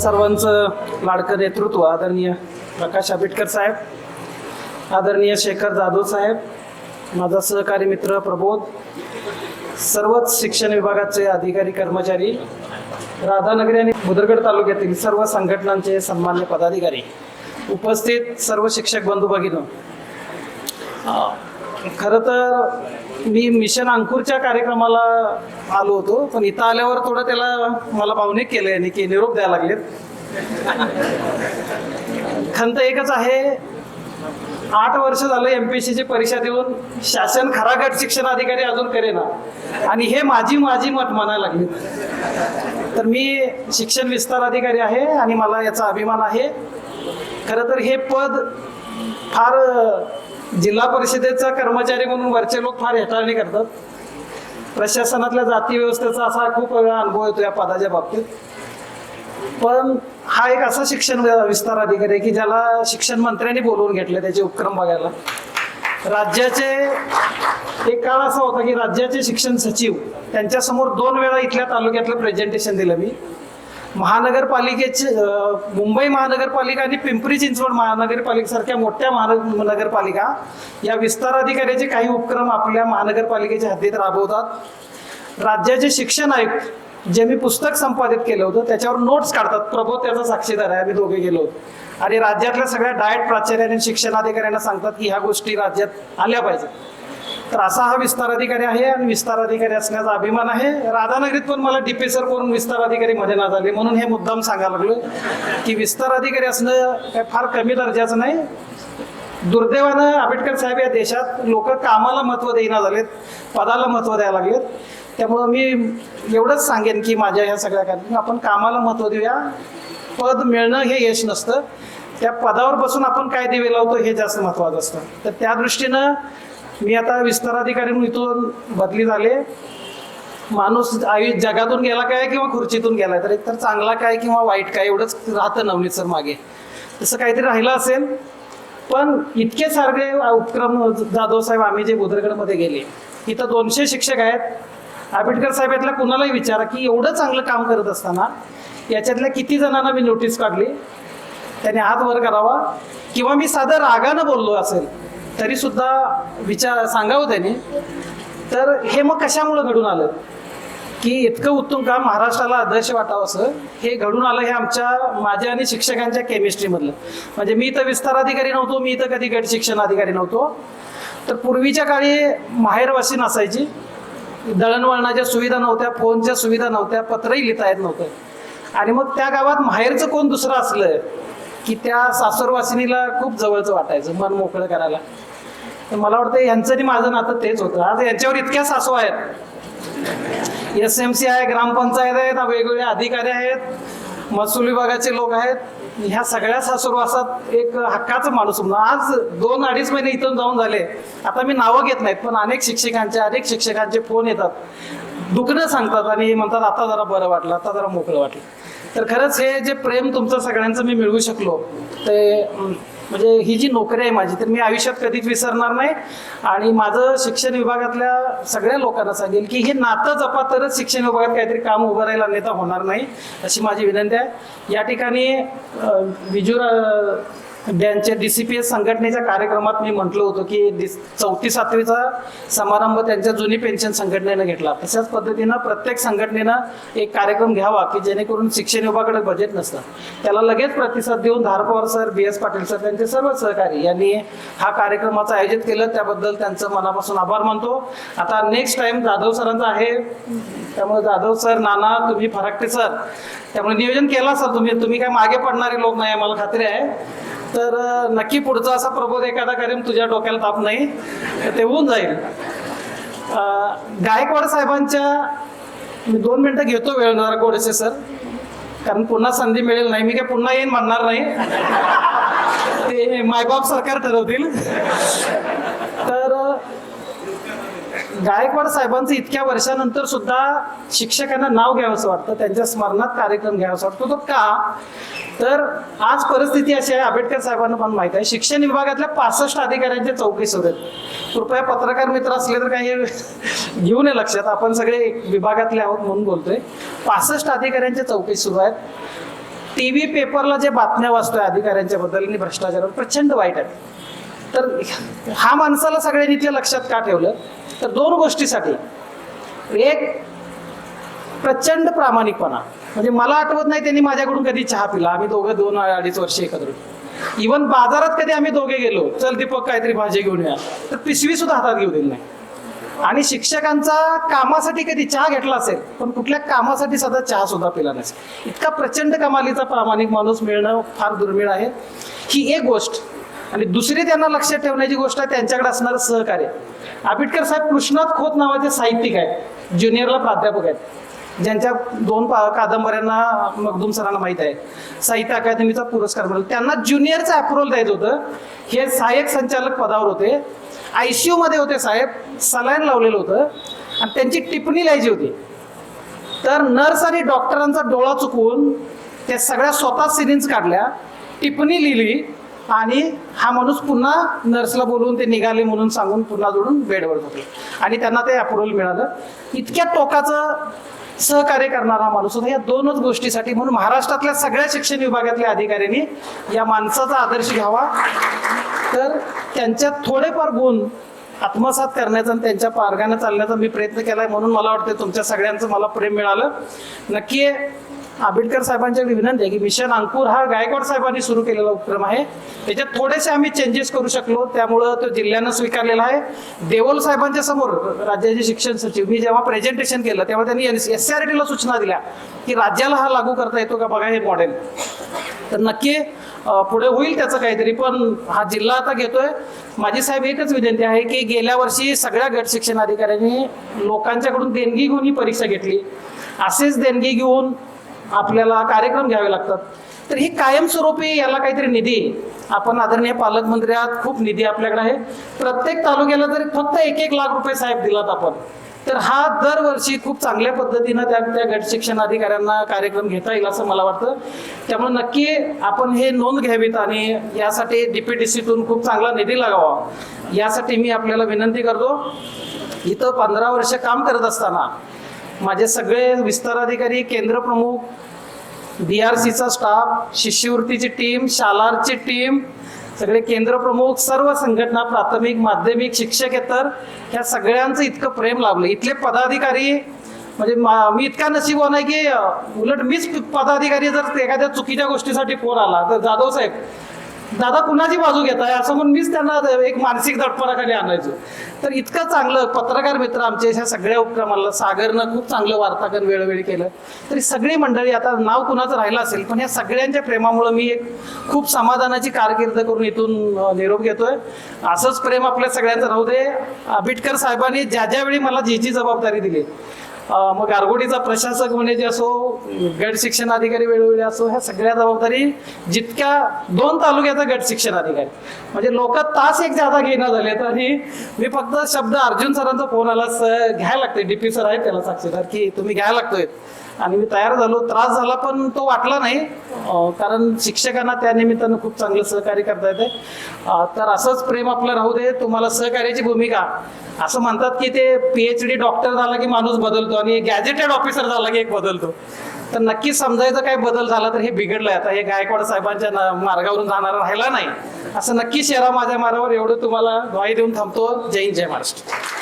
सर्वांचं लाडकं नेतृत्व आदरणीय प्रकाश आंबेडकर साहेब आदरणीय शेखर जाधव साहेब माझा सहकारी मित्र प्रबोध सर्वच शिक्षण विभागाचे अधिकारी कर्मचारी राधानगरी आणि बुदरगड तालुक्यातील सर्व संघटनांचे सन्मान्य पदाधिकारी उपस्थित सर्व शिक्षक बंधू भगिनी. खरं तर मी मिशन अंकुरच्या कार्यक्रमाला आलो होतो पण इथं आल्यावर थोडं त्याला मला पाहुणे केलं आणि की निरोप द्यायला लागलेत. खंत एकच आहे आठ वर्ष झालं एमपीएससी ची परीक्षा देऊन शासन खरागट शिक्षण अधिकारी अजून करेना. आणि हे माझी माझी मत म्हणायला लागली. तर मी शिक्षण विस्तार अधिकारी आहे आणि मला याचा अभिमान आहे. खरं तर हे पद फार जिल्हा परिषदेचा कर्मचारी म्हणून वरचे लोक फार हेटाळणी करतात. प्रशासनातल्या जाती व्यवस्थेचा असा खूप वेगळा अनुभव येतो या पदाच्या बाबतीत. पण हा एक असा शिक्षण विस्तार अधिकारी आहे की ज्याला शिक्षण मंत्र्यांनी बोलवून घेतले त्याचे उपक्रम बघायला. राज्याचे एक काळ असा होता की राज्याचे शिक्षण सचिव त्यांच्यासमोर दोन वेळा इथल्या तालुक्यातलं प्रेझेंटेशन दिलं मी. महानगरपालिकेचे मुंबई महानगरपालिका आणि पिंपरी चिंचवड महानगरपालिकेसारख्या मोठ्या महानगरपालिका या विस्तार अधिकाऱ्याचे काही उपक्रम आपल्या महानगरपालिकेच्या हद्दीत राबवतात. राज्याचे शिक्षण आयुक्त जे मी पुस्तक संपादित केलं होतं त्याच्यावर नोट्स काढतात. प्रबोध त्याचा साक्षीदार आहे आम्ही दोघे गेलो आणि राज्यातल्या सगळ्या डायट प्राचार्य आणि शिक्षणाधिकाऱ्यांना सांगतात की ह्या गोष्टी राज्यात आल्या पाहिजेत. तर असा हा विस्तार अधिकारी आहे आणि विस्तार अधिकारी असण्याचा अभिमान आहे. राधानगरीत पण मला डिपेसर करून विस्तार अधिकारी मध्ये ना झाले म्हणून हे मुद्दाम सांगायला लागलो की विस्तार अधिकारी असणं काय फार कमी दर्जाचं नाही. दुर्दैवानं आंबेडकर साहेब या देशात लोक कामाला महत्त्व देईना झालेत पदाला महत्त्व द्यायला लागलेत. त्यामुळं मी एवढंच सांगेन की माझ्या ह्या सगळ्या कारण आपण कामाला महत्त्व देऊया. पद मिळणं हे यश नसतं. त्या पदावर बसून आपण काय दिवे लावतो हे जास्त महत्त्वाचं असतं. तर त्या दृष्टीनं मी आता विस्तार अधिकारी म्हणून इथून बदली झाले. माणूस आयु जगातून गेला काय किंवा खुर्चीतून गेला तर एकतर चांगला काय किंवा वाईट काय एवढंच राहतं नवनीत सर मागे. तसं काहीतरी राहिलं असेल. पण इतके सारखे उपक्रम जाधव साहेब आम्ही जे बुद्रगडमध्ये गेले इथं दोनशे शिक्षक आहेत. आंबेडकर साहेब यातल्या कुणालाही विचारा की एवढं चांगलं काम करत असताना याच्यातल्या किती जणांना मी नोटीस काढली. त्याने हात वर करावा. किंवा मी साधं रागानं बोललो असेल तरी सुद्धा विचार सांगावं त्याने. तर हे मग कशामुळे घडून आलं? की इतकं उत्तम काम महाराष्ट्राला आदर्श वाटावं असं? हे घडून आलं हे आमच्या माझ्या आणि शिक्षकांच्या केमिस्ट्रीमधलं म्हणजे मी तर विस्तार अधिकारी नव्हतो मी तर कधी गट शिक्षण अधिकारी नव्हतो. तर पूर्वीच्या काळी माहेरवासी नसायची. दळणवळणाच्या सुविधा नव्हत्या फोनच्या सुविधा नव्हत्या पत्रही लिहिता येत नव्हतं. आणि मग त्या गावात माहेरचं कोण दुसरं असलं की त्या सासरवासिनीला खूप जवळचं वाटायचं मन मोकळं करायला. मला वाटतं यांचं आणि माझं नातं तेच होतं. आज यांच्यावर इतक्या सासू आहेत. एस एम सी आहे ग्रामपंचायत आहेत वेगवेगळे अधिकारी आहेत महसूल विभागाचे लोक आहेत. ह्या सगळ्या सासूरवासात एक हक्काचा माणूस म्हणून आज दोन अडीच महिने इथून जाऊन झाले. आता मी नावं घेत नाहीत पण अनेक शिक्षकांचे अनेक शिक्षकांचे फोन येतात. दुखणं सांगतात आणि म्हणतात आता जरा बरं वाटलं आता जरा मोकळं वाटलं. तर खरंच हे जे प्रेम तुमचं सगळ्यांचं मी मिळवू शकलो ते म्हणजे ही जी नोकरी आहे माझी तर मी आयुष्यात कधीच विसरणार नाही. आणि माझं शिक्षण विभागातल्या सगळ्या लोकांना सांगेल की हे नातं जपा तरच शिक्षण विभागात काहीतरी काम उभं राहील अन्यथा होणार नाही अशी माझी विनंती आहे. या ठिकाणी अं, त्यांच्या डी सी पी एस संघटनेच्या कार्यक्रमात मी म्हटलं होतं की डिस- चौथी सातवीचा समारंभ त्यांच्या जुनी पेन्शन संघटनेनं घेतला. तशाच पद्धतीनं प्रत्येक संघटनेनं एक कार्यक्रम घ्यावा की जेणेकरून शिक्षण विभागाकडे बजेट नसतं. त्याला लगेच प्रतिसाद देऊन Dharapwar sir B S Patil sir त्यांचे सर्व सहकारी यांनी हा कार्यक्रमाचं आयोजित केलं. त्याबद्दल त्यांचं मनापासून आभार मानतो. आता नेक्स्ट टाइम जाधव सरांचा आहे. त्यामुळे जाधव सर नाना तुम्ही फराकटे सर. त्यामुळे नियोजन केला सर तुम्ही. तुम्ही काय मागे पडणारे लोक नाही मला खात्री आहे. तर नक्की पुढचा असा प्रबोध एखादा कार्यक्रम तुझ्या डोक्याला ताप नाही ते होऊन जाईल. गायकवाड साहेबांच्या मी दोन मिनिटं घेतो वेळ जरा गोडेसे सर. कारण पुन्हा संधी मिळेल नाही मी काय पुन्हा येईन म्हणणार नाही. ते मायबाप सरकार ठरवतील. गायकवाड साहेबांचं इतक्या वर्षानंतर सुद्धा शिक्षकांना नाव घ्यावंसं वाटतं त्यांच्या स्मरणात कार्यक्रम घ्यावासा वाटतो. तो का? तर आज परिस्थिती अशी आहे आंबेडकर साहेबांना पण माहीत आहे. शिक्षण विभागातल्या पासष्ट अधिकाऱ्यांच्या चौकशी सुरू आहेत. कृपया पत्रकार मित्र असले तर काही घेऊन ये लक्षात. आपण सगळे विभागातले आहोत म्हणून बोलतोय. पासष्ट अधिकाऱ्यांच्या चौकशी सुरू आहेत. टी व्ही पेपरला जे बातम्या वाचतोय अधिकाऱ्यांच्या बद्दल आणि भ्रष्टाचारावर प्रचंड वाईट आहे. तर हा माणसाला सगळ्यांनी इथल्या लक्षात का ठेवलं? तर दोन गोष्टीसाठी. एक प्रचंड प्रामाणिकपणा. म्हणजे मला आठवत नाही त्यांनी माझ्याकडून कधी चहा पिला. आम्ही दोघं दोन अडीच वर्ष एकत्र. इवन बाजारात कधी आम्ही दोघे गेलो चल दीपक काहीतरी भाजी घेऊन या. तर पिशवी सुद्धा हातात घेऊ दिली नाही. आणि शिक्षकांचा कामासाठी कधी चहा घेतला असेल पण कुठल्या कामासाठी सध्या चहा सुद्धा पिला नसेल इतका प्रचंड कमालीचा प्रामाणिक माणूस मिळणं फार दुर्मिळ आहे. ही एक गोष्ट. आणि दुसरी त्यांना लक्षात ठेवण्याची गोष्ट आहे त्यांच्याकडे असणारं सहकार्य. आंबेडकर साहेब कृष्णात खोत नावाचे साहित्यिक आहेत ज्युनियरला प्राध्यापक आहेत. ज्यांच्या दोन पा कादंबऱ्यांना मखदूम सरांना माहीत आहे. साहित्य अकादमीचा पुरस्कार मिळाला. त्यांना ज्युनियरचं अप्रुव्हल द्यायचं होतं. हे सहाय्यक संचालक पदावर होते. आयसीयू मध्ये होते साहेब. सलाईन लावलेलं होतं. आणि त्यांची टिप्पणी लिहायची होती. तर नर्स आणि डॉक्टरांचा डोळा चुकवून त्या सगळ्या स्वतः सिरिंज काढल्या. टिप्पणी लिहिली. आणि हा माणूस पुन्हा नर्सला बोलवून ते निघाले म्हणून सांगून पुन्हा जोडून बेडवर झोपले आणि त्यांना ते अप्रुव्हल मिळालं. इतक्या टोकाचं सहकार्य करणारा माणूस होता. या दोनच गोष्टीसाठी म्हणून महाराष्ट्रातल्या सगळ्या शिक्षण विभागातल्या अधिकाऱ्यांनी या माणसाचा आदर्श घ्यावा. तर त्यांच्यात थोडेफार गुण आत्मसात करण्याचा आणि त्यांच्या मार्गाने चालण्याचा मी प्रयत्न केलाय म्हणून मला वाटतं तुमच्या सगळ्यांचं मला प्रेम मिळालं. नक्की आंबेडकर साहेबांच्या विनंती आहे की मिशन अंकुर हा गायकवाड साहेबांनी सुरू केलेला उपक्रम आहे. त्याच्यात थोडेसे आम्ही चेंजेस करू शकलो. त्यामुळं तो जिल्ह्यानं स्वीकारलेला आहे. देवल साहेबांच्या समोर राज्याचे शिक्षण सचिव मी जेव्हा प्रेझेंटेशन केलं तेव्हा त्यांनी एस आर टीला सूचना दिल्या की राज्याला हा लागू करता येतो का? बघा हे मॉडेल तर नक्की पुढे होईल त्याचं काहीतरी पण हा जिल्हा आता घेतोय. माझी साहेब एकच विनंती आहे की गेल्या वर्षी सगळ्या गट शिक्षण अधिकाऱ्यांनी लोकांच्याकडून देणगी घेऊन ही परीक्षा घेतली. असेच देणगी घेऊन आपल्याला कार्यक्रम घ्यावे लागतात. तर ही कायमस्वरूपी याला काहीतरी निधी आपण आदरणीय पालकमंत्री आहात खूप निधी आपल्याकडे आहे. प्रत्येक तालुक्याला जरी फक्त एक एक लाख रुपये साहेब दिलात आपण तर हा दरवर्षी खूप चांगल्या पद्धतीनं त्या त्या गट शिक्षण अधिकाऱ्यांना कार्यक्रम घेता येईल असं मला वाटतं. त्यामुळे नक्की आपण हे नोंद घ्यावीत आणि यासाठी डीपीटीसीतून खूप चांगला निधी लागावा. यासाठी मी आपल्याला विनंती करतो इथं पंधरा वर्ष काम करत असताना माझे सगळे विस्ताराधिकारी केंद्र प्रमुख बी आर सीचा स्टाफ शिष्यवृत्तीची टीम शालारची टीम सगळे केंद्र प्रमुख सर्व संघटना प्राथमिक माध्यमिक शिक्षकेतर ह्या सगळ्यांचं इतकं प्रेम लाभलं. इथले पदाधिकारी म्हणजे मा- मी इतका नशीबवान आहे की उलट मीच पदाधिकारी जर एखाद्या चुकीच्या गोष्टीसाठी फोन आला तर जाधव साहेब दादा कुणाची बाजू घेताय? असं म्हणून मीच त्यांना एक मानसिक दडपणाखाली आणायचो. तर इतकं चांगलं पत्रकार मित्र आमच्या अशा सगळ्या उपक्रमाला सागरनं खूप चांगलं वार्ताकन वेळोवेळी केलं. तरी सगळी मंडळी आता नाव कुणाचं राहिलं असेल पण या सगळ्यांच्या प्रेमामुळं मी एक खूप समाधानाची कारकीर्द करून इथून निरोप घेतोय. असंच प्रेम आपल्या सगळ्यांचं राहू दे. आंबेडकर साहेबांनी ज्या ज्यावेळी मला जी जी जबाबदारी दिली मग गारगोटीचा प्रशासक म्हणजे असो गट शिक्षण अधिकारी वेळोवेळी असो ह्या सगळ्या जबाबदारी जितक्या दोन तालुक्याचा गट शिक्षण अधिकारी म्हणजे लोक तास एक जादा घेणं झाले आणि मी फक्त शब्द अर्जुन सरांचा फोन आला घ्यायला लागते डीपी सर आहेत त्याला साक्षीदार की तुम्ही घ्यायला लागतोय. आणि मी तयार झालो. त्रास झाला पण तो वाटला नाही. कारण शिक्षकांना त्या निमित्तानं खूप चांगलं सहकार्य करता येते तर असंच प्रेम आपलं राहू दे. तुम्हाला सहकार्याची भूमिका. असं म्हणतात की ते पीएच डी डॉक्टर झाला की माणूस बदलतो आणि गॅजेटेड ऑफिसर झाला की एक बदलतो. तर नक्की समजायचं काय बदल झाला तर हे बिघडलंय. आता हे गायकवाड साहेबांच्या मार्गावरून जाणारा राहिला नाही. असं नक्की शेरा माझ्या मारावर. एवढं तुम्हाला ग्वाही देऊन थांबतो. जय हिंद जय महाराष्ट्र.